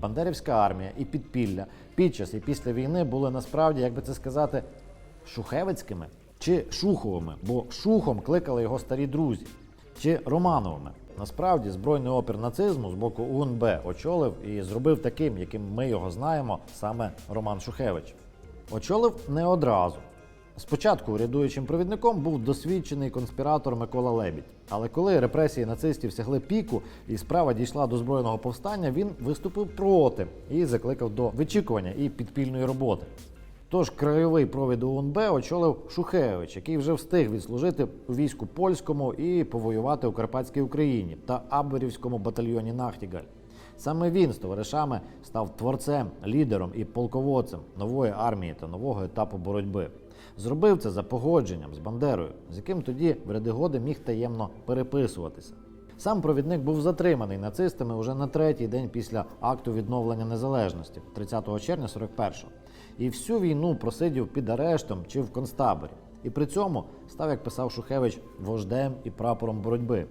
Бандерівська армія і підпілля під час і після війни були насправді, як би це сказати, шухевицькими чи шуховими, бо шухом кликали його старі друзі, чи Романовими. Насправді збройний опір нацизму з боку УНБ очолив і зробив таким, яким ми його знаємо, саме Роман Шухевич. Очолив не одразу. Спочатку урядуючим провідником був досвідчений конспіратор Микола Лебідь. Але коли репресії нацистів сягли піку і справа дійшла до збройного повстання, він виступив проти і закликав до вичікування і підпільної роботи. Тож краєвий провід УНБ очолив Шухевич, який вже встиг відслужити у війську польському і повоювати у Карпатській Україні та Абверівському батальйоні Нахтігаль. Саме він з товаришами став творцем, лідером і полководцем нової армії та нового етапу боротьби. Зробив це за погодженням з Бандерою, з яким тоді в Редигоди міг таємно переписуватися. Сам провідник був затриманий нацистами уже на третій день після акту відновлення незалежності, 30 червня 41-го. І всю війну просидів під арештом чи в концтаборі. І при цьому став, як писав Шухевич, вождем і прапором боротьби.